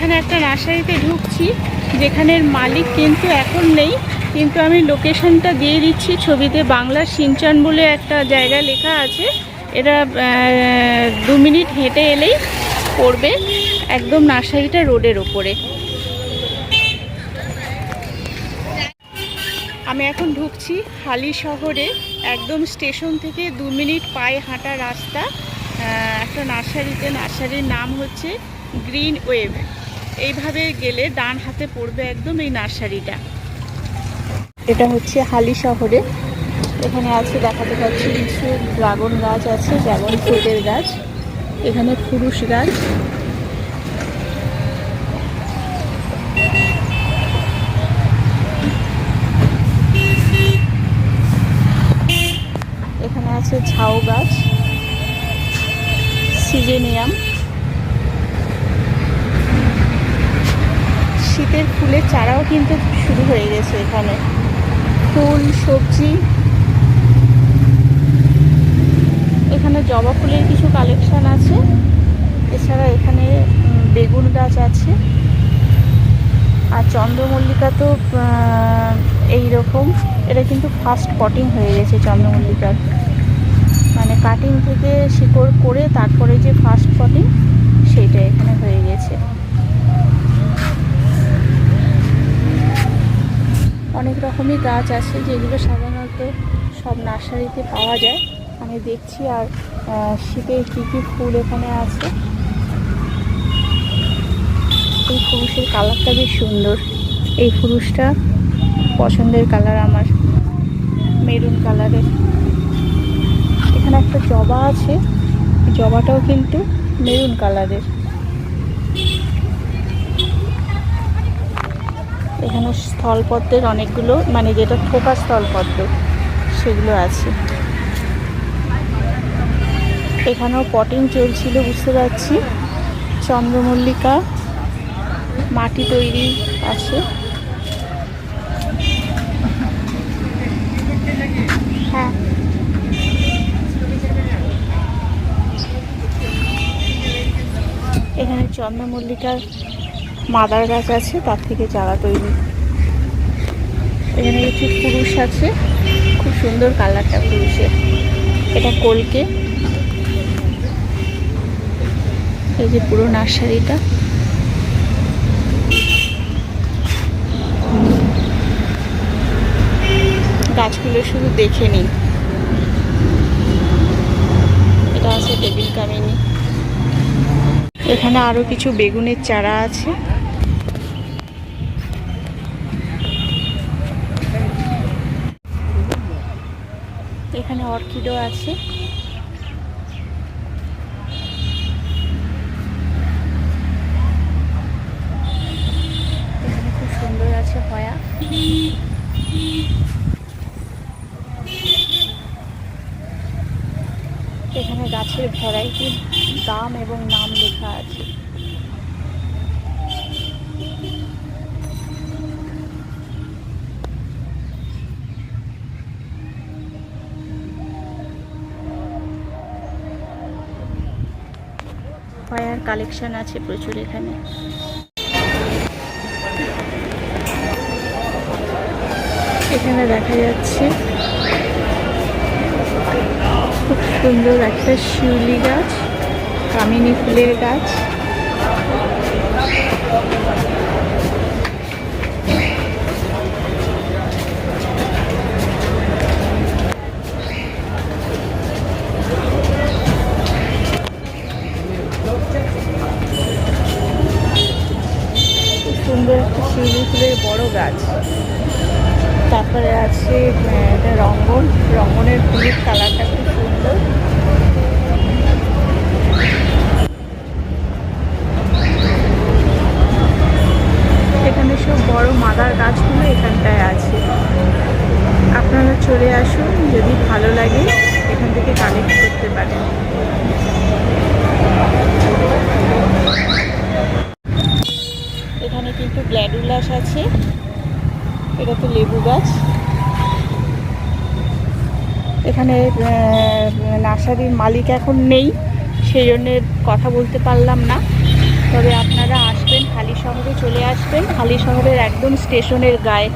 এখানে একটা নার্সারিতে ঢুকছি, যেখানের মালিক কিন্তু এখন নেই, কিন্তু আমি লোকেশনটা দিয়ে দিচ্ছি ছবিতে। বাংলা সিনচান বলে একটা জায়গা লেখা আছে। এটা দু মিনিট হেঁটে এলেই পড়বে একদম নার্সারিটা রোডের ওপরে। আমি এখন ঢুকছি হালি শহরে, একদম স্টেশন থেকে দু মিনিট পায়ে হাঁটা রাস্তা। একটা নার্সারিতে, নার্সারির নাম হচ্ছে গ্রিন ওয়েভ। এইভাবে গেলে ডান হাতে পড়বে একদম এই নার্সারিটা। এটা হচ্ছে হালি শহরে। এখানে আছে দেখাতে পাচ্ছি কিছু ড্রাগন গাছ আছে, ড্রাগন ফ্রুটের গাছ। এখানে পুরুষ গাছ। এখানে আছে ঝাউ গাছ। সিজেনিয়াম। শীতের ফুলের চারাও কিন্তু শুরু হয়ে গেছে এখানে। ফুল সবজি। এখানে জবা ফুলের কিছু কালেকশান আছে। এছাড়া এখানে বেগুন গাছ আছে। আর চন্দ্রমল্লিকা তো আহ, এই রকম এটা কিন্তু ফার্স্ট পটিং হয়ে গেছে চন্দ্রমল্লিকার। মানে কাটিং থেকে শিকড় করে তারপরে যে ফার্স্ট পটিং সেইটা এখানে হয়ে গেছে। অনেক রকমই গাছ আছে যেগুলো সাধারণত সব নার্সারিতে পাওয়া যায়। আমি দেখছি আর শীতের কী কী ফুল এখানে আছে। এই ফুরুষের কালারটা বেশ সুন্দর। এই ফুরুষটা পছন্দের কালার আমার, মেরুন কালারের। এখানে একটা জবা আছে, জবাটাও কিন্তু মেরুন কালারের। এখানে স্থলপদ্মের অনেকগুলো মানে যেটা থোকা স্থলপদ্ম, সেগুলো আছে। এখানেও পটিং চলছিল, বুঝতে পারছি। চন্দ্রমল্লিকা, মাটি তৈরি আছে। হ্যাঁ। এখানে চন্দ্রমল্লিকার মাদার গাছ আছে, তার থেকে চারা তৈরি। এখানে কিছু পুরুষ আছে, খুব সুন্দর কালারটা পুরুষের। এটা কলকে। এই যে পুরো নার্সারিটা। গাছগুলো শুধু দেখে নিন। এটা আছে টেবিল কামিনী। এখানে আরও কিছু বেগুনের চারা আছে। এখানে অর্কিডও আছে। এখানে খুব সুন্দর আছে হয়া। এখানে গাছের ভ্যারাইটির দাম এবং নাম লেখা আছে। হয়ার কালেকশন আছে প্রচুর এখানে। এখানে দেখা যাচ্ছে খুব সুন্দর একটা শিউলি গাছ, কামিনী ফুলের গাছ। শিউলি ফুলের বড় গাছ। তারপরে আছে এটা রঙ্গন। রঙ্গনের ফুলের কালারটা খুব সুন্দর। এখানে সব বড় মাদার গাছগুলো এখানটায় আছে। আপনারা চলে আসুন, যদি ভালো লাগে এখান থেকে কালেক্ট করতে পারেন এখানে কিন্তু গ্ল্যাডুলাস আছে। এটা তো লেবু গাছ। এখানে নার্সারির মালিক এখন নেই সেই জন্যে কথা বলতে পারলাম না। তবে আপনারা আসবেন, খালি শহরে চলে আসবেন। খালি শহরের একদম স্টেশনের গায়ে।